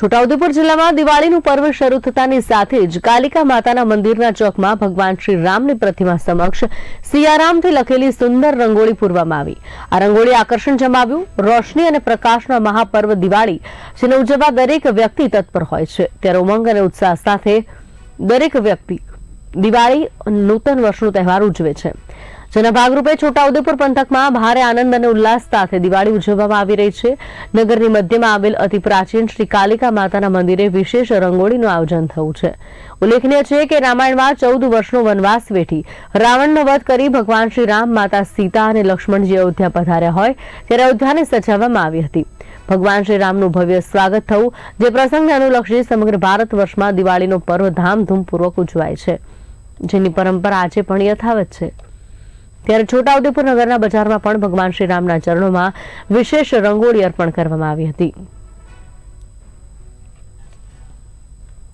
છોટાઉદેપુર જિલ્લામાં દિવાળીનું પર્વ શરૂ થતાની સાથે જ કાલિકા માતાના મંદિરના ચોકમાં ભગવાન શ્રી રામની પ્રતિમા સમક્ષ સિયારામથી લખેલી સુંદર રંગોળી પૂરવામાં આવી. આ રંગોળી આકર્ષણ જમાવ્યું. રોશની અને પ્રકાશના મહાપર્વ દિવાળી જેને ઉજવવા દરેક વ્યક્તિ તત્પર હોય છે. ત્યારે ઉમંગ અને ઉત્સાહ સાથે દરેક વ્યક્તિ દિવાળી નૂતન વર્ષનો તહેવાર ઉજવે છે. જેના ભાગરૂપે છોટાઉદેપુર પંથકમાં ભારે આનંદ અને ઉલ્લાસ સાથે દિવાળી ઉજવવામાં આવી રહી છે. નગરની મધ્યમાં આવેલ અતિ પ્રાચીન શ્રી કાલિકા માતાના મંદિરે વિશેષ રંગોળીનું આયોજન થયું છે. ઉલ્લેખનીય છે કે રામાયણમાં ચૌદ વર્ષનો વનવાસ વેઠી રાવણનો વધ કરી ભગવાન શ્રી રામ, માતા સીતા અને લક્ષ્મણજી અયોધ્યા પધાર્યા હોય ત્યારે અયોધ્યાને સજાવવામાં આવી હતી. ભગવાન શ્રી રામનું ભવ્ય સ્વાગત થયું જે પ્રસંગને અનુલક્ષી સમગ્ર ભારત વર્ષમાં દિવાળીનો પર્વ ધામધૂમપૂર્વક ઉજવાય છે. જેની પરંપરા આજે પણ યથાવત છે. ત્યારે છોટાઉદેપુર નગરના બજારમાં પણ ભગવાન શ્રી રામના ચરણોમાં વિશેષ રંગોળી અર્પણ કરવામાં આવી હતી.